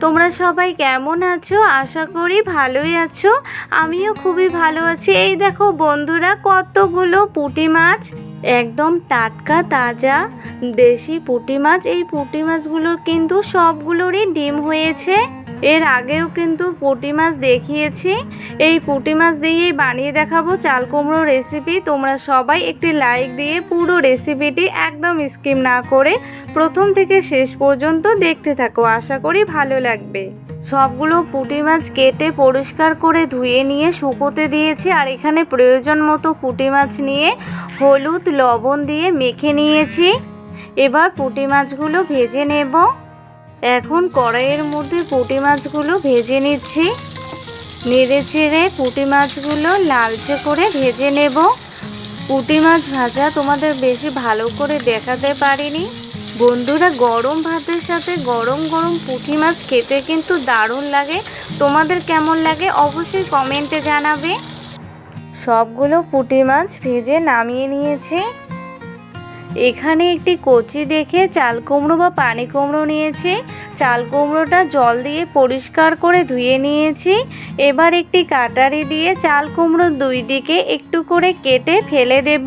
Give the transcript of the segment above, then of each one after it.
তোমরা সবাই কেমন আছো? আশা করি ভালোই আছো। আমিও খুবই ভালো আছি। এই দেখো বন্ধুরা, কতগুলো পুঁটি মাছ? একদম টাটকা, তাজা, দেশি পুঁটি মাছ। এই পুঁটি মাছগুলোর কিন্তু সবগুলোরই ডিম হয়েছে। এর আগেও কিন্তু পুঁটি মাছ দেখিয়েছি। এই পুঁটি মাছ দিয়েই বানিয়ে দেখাবো চাল কুমড়ো রেসিপি তোমরা সবাই একটি লাইক দিয়ে পুরো রেসিপিটি একদম স্কিম না করে প্রথম থেকে শেষ পর্যন্ত দেখতে থাকো। আশা করি ভালো লাগবে। সবগুলো পুঁটি মাছ কেটে পরিষ্কার করে ধুয়ে নিয়ে শুকোতে দিয়েছি আর এখানে প্রয়োজন মতো পুঁটি মাছ নিয়ে হলুদ, লবণ দিয়ে মেখে নিয়েছি। এবার পুঁটি মাছগুলো ভেজে নেব। এখন কড়াইয়ের মধ্যে পুঁটি মাছগুলো ভেজে নিচ্ছি। নেড়ে চেড়ে পুঁটি মাছগুলো লালচে করে ভেজে নেব। পুঁটি মাছ ভাজা তোমাদের বেশি ভালো করে দেখাতে পারিনি। বন্ধুরা, গরম ভাতের সাথে গরম গরম পুঁটি মাছ খেতে কিন্তু দারুণ লাগে। তোমাদের কেমন লাগে অবশ্যই কমেন্টে জানাবে। সবগুলো পুঁটি মাছ ভেজে নামিয়ে নিয়েছি। এখানে একটি কচি দেখে চাল কুমড়ো বা পানি কুমড়ো নিয়েছি। চাল কুমড়োটা জল দিয়ে পরিষ্কার করে ধুয়ে নিয়েছি। এবার একটি কাটারি দিয়ে চাল কুমড়োর দুই দিকে একটু করে কেটে ফেলে দেব।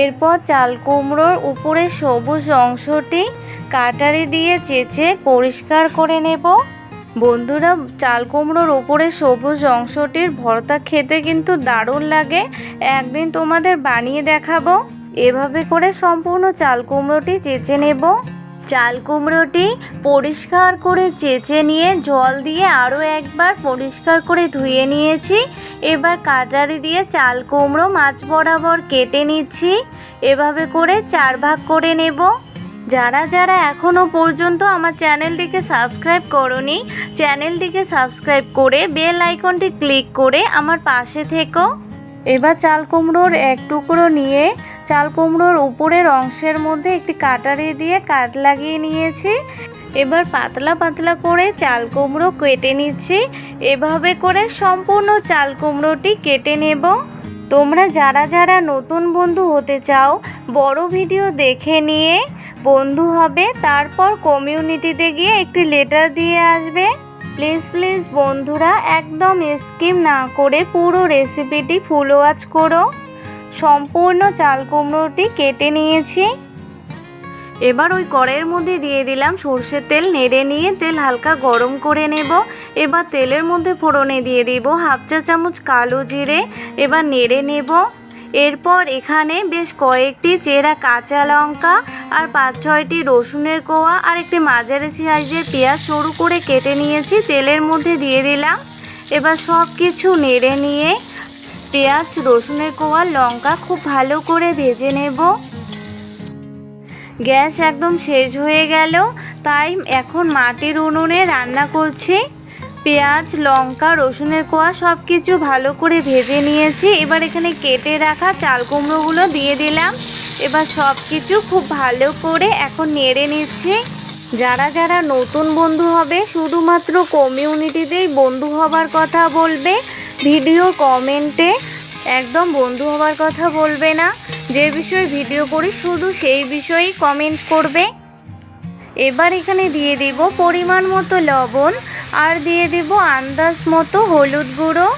এরপর চাল কুমড়োর উপরে সবুজ অংশটি কাটারি দিয়ে চেঁচে পরিষ্কার করে নেব। বন্ধুরা, চাল কুমড়োর উপরে সবুজ অংশটির ভর্তা খেতে কিন্তু দারুণ লাগে। একদিন তোমাদের বানিয়ে দেখাবো। এভাবে করে সম্পূর্ণ চাল কুমড়োটি চেঁচে নেব। চাল কুমড়োটি পরিষ্কার করে চেঁচে নিয়ে জল দিয়ে আরও একবার পরিষ্কার করে ধুয়ে নিয়েছি। এবার কাটারি দিয়ে চাল কুমড়ো মাছ বরাবর কেটে নিচ্ছি। এভাবে করে চার ভাগ করে নেব। যারা যারা এখনও পর্যন্ত আমার চ্যানেলটিকে সাবস্ক্রাইব করনি, চ্যানেলটিকে সাবস্ক্রাইব করে বেল আইকনটি ক্লিক করে আমার পাশে থেকো। এবার চাল কুমড়োর এক টুকরো নিয়ে চাল কুমড়োর উপরের অংশের মধ্যে একটি কাটারি দিয়ে কাট লাগিয়ে নিয়েছি। এবার পাতলা পাতলা করে চাল কুমড়ো কেটে নিচ্ছি। এভাবে করে সম্পূর্ণ চাল কুমড়োটি কেটে নেব। তোমরা যারা যারা নতুন বন্ধু হতে চাও, বড় ভিডিও দেখে নিয়ে বন্ধু হবে, তারপর কমিউনিটিতে গিয়ে একটি লেটার দিয়ে আসবে। প্লিজ প্লিজ বন্ধুরা, একদম স্কিম না করে পুরো রেসিপিটি ফুল ওয়াচ করো। সম্পূর্ণ চাল কুমড়োটি কেটে নিয়েছি। এবার ওই কড়াইয়ের মধ্যে দিয়ে দিলাম সর্ষের তেল, নেড়ে নিয়ে তেল হালকা গরম করে নেব। এবার তেলের মধ্যে ফোড়নে দিয়ে দিব হাফ চা চামচ কালো জিরে, এবার নেড়ে নেব। এরপর এখানে বেশ কয়েকটি চেরা কাঁচা লঙ্কা আর পাঁচ ছয়টি রসুনের কোয়া আর একটি মাঝারি সাইজের পেঁয়াজ সরু করে কেটে নিয়েছি, তেলের মধ্যে দিয়ে দিলাম। এবার সব কিছু নেড়ে নিয়ে পেঁয়াজ, রসুনের কোয়া, লঙ্কা খুব ভালো করে ভেজে নেব। গ্যাস একদম শেষ হয়ে গেল। তাই এখন মাটির উনুনে রান্না করছি। পেঁয়াজ, লঙ্কা, রসুনের কোয়া সব কিছু ভালো করে ভেজে নিয়েছি। এবার এখানে কেটে রাখা চাল কুমড়োগুলো দিয়ে দিলাম। এবার সব কিছু খুব ভালো করে এখন নেড়ে নিচ্ছি। যারা যারা নতুন বন্ধু হবে, শুধুমাত্র কমিউনিটিতেই বন্ধু হবার কথা বলবে। ভিডিও কমেন্টে একদম বন্ধু হবার কথা বলবে না। যে বিষয়ে ভিডিও করি, শুধু সেই বিষয়েই কমেন্ট করবে। এবার এখানে দিয়ে দিব পরিমাণ মতো লবণ, আর দিয়ে দিব আন্দাজ মতো হলুদ গুঁড়ো।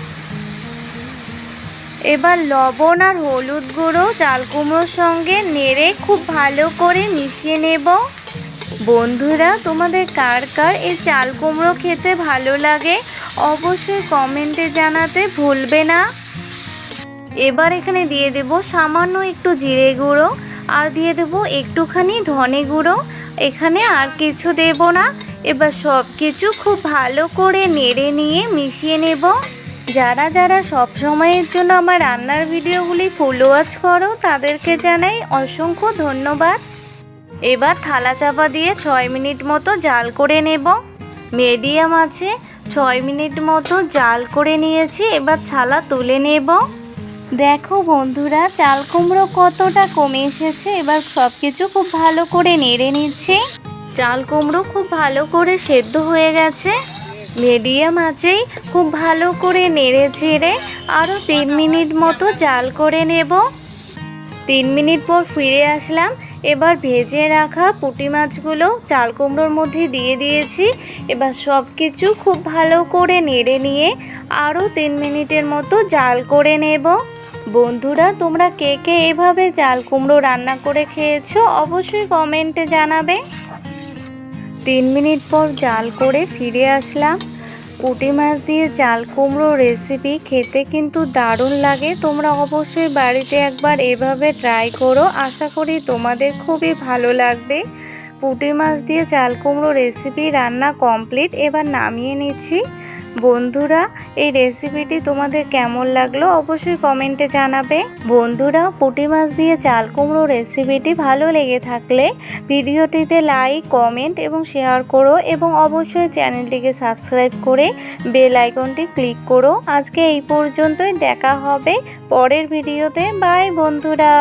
এবার লবণ আর হলুদ গুঁড়ো, চাল কুমড়োর সঙ্গে নেড়ে খুব ভালো করে মিশিয়ে নেব। বন্ধুরা, তোমাদের কার কার এই চাল কুমড়ো খেতে ভালো লাগে? অবশ্যই কমেন্টে জানাতে ভুলবে না। এবার এখানে দিয়ে দেব সামান্য একটু জিরে গুঁড়ো, আর দিয়ে দেব একটুখানি ধনে গুঁড়ো। এখানে আর কিছু দেব না। এবার সব কিছু খুব ভালো করে নেড়ে নিয়ে মিশিয়ে নেব। যারা যারা সব সময়ের জন্য আমার রান্নার ভিডিওগুলি ফুল ওয়াচ করো, তাদেরকে জানাই অসংখ্য ধন্যবাদ। এবার থালা চাপা দিয়ে ছয় মিনিট মতো জাল করে নেব। মিডিয়াম আছে ছয় মিনিট মতো জাল করে নিয়েছি, এবার ছালা তুলে নেব। দেখো বন্ধুরা, চাল কুমড়ো কতটা কমে এসেছে, এবার সব কিছু খুব ভালো করে নেড়ে নিচ্ছি। চাল কুমড়ো খুব ভালো করে সেদ্ধ হয়ে গেছে। মিডিয়াম আঁচেই খুব ভালো করে নেড়ে চেড়ে আরও তিন মিনিট মতো জাল করে নেব। তিন মিনিট পর ফিরে আসলাম এবার ভেজে রাখা পুঁটি মাছগুলো চাল কুমড়োর মধ্যে দিয়ে দিয়েছি। এবার সব কিছু খুব ভালো করে নেড়ে নিয়ে আরও তিন মিনিটের মতো জাল করে নেব। বন্ধুরা, তোমরা কে কে এভাবে চাল কুমড়ো রান্না করে খেয়েছো অবশ্যই কমেন্টে জানাবে। তিন মিনিট পর জাল করে ফিরে আসলাম। পুঁটি মাছ দিয়ে চাল কুমড়ো রেসিপি খেতে কিন্তু দারুণ লাগে। তোমরা অবশ্যই বাড়িতে একবার এভাবে ট্রাই করো। আশা করি তোমাদের খুবই ভালো লাগবে। পুঁটি মাছ দিয়ে চাল কুমড়ো রেসিপি রান্না কমপ্লিট এবার নামিয়ে নিচ্ছি। বন্ধুরা, এই রেসিপিটি তোমাদের কেমন লাগল অবশ্যই কমেন্টে জানাবে। বন্ধুরা, পুঁটি মাছ দিয়ে চাল কুমড়ো রেসিপিটি ভালো লেগে থাকলে ভিডিওটিতে লাইক কমেন্ট এবং শেয়ার করো এবং অবশ্যই চ্যানেলটিকে সাবস্ক্রাইব করে বেল আইকনটি ক্লিক করো। আজকে এই পর্যন্তই, দেখা হবে পরের ভিডিওতে বাই বন্ধুরা।